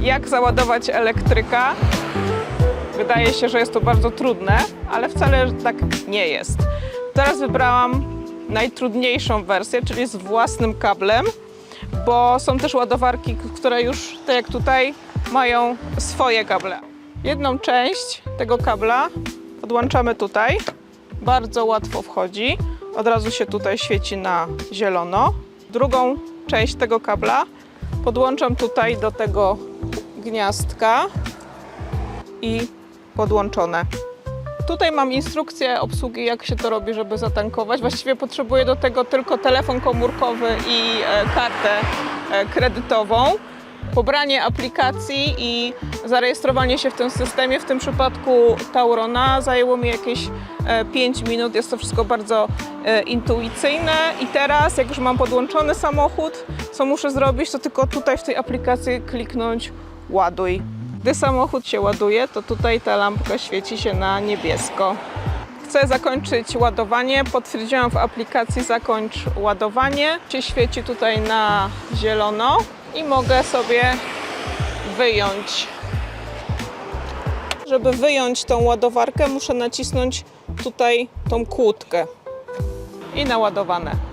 jak załadować elektryka. Wydaje się, że jest to bardzo trudne, ale wcale tak nie jest. Teraz wybrałam najtrudniejszą wersję, czyli z własnym kablem, bo są też ładowarki, które już, tak jak tutaj, mają swoje kable. Jedną część tego kabla podłączamy tutaj. Bardzo łatwo wchodzi. Od razu się tutaj świeci na zielono. Drugą część tego kabla podłączam tutaj do tego gniazdka i podłączone. Tutaj mam instrukcję obsługi, jak się to robi, żeby zatankować. Właściwie potrzebuję do tego tylko telefon komórkowy i e, kartę e, kredytową. Pobranie aplikacji i zarejestrowanie się w tym systemie, w tym przypadku Taurona, zajęło mi jakieś e, 5 minut. Jest to wszystko bardzo e, intuicyjne. I teraz, jak już mam podłączony samochód, co muszę zrobić, to tylko tutaj w tej aplikacji kliknąć ładuj. Gdy samochód się ładuje, to tutaj ta lampka świeci się na niebiesko. Chcę zakończyć ładowanie. Potwierdziłam w aplikacji zakończ ładowanie. Się świeci tutaj na zielono i mogę sobie wyjąć. Żeby wyjąć tą ładowarkę, muszę nacisnąć tutaj tą kłódkę i naładowane.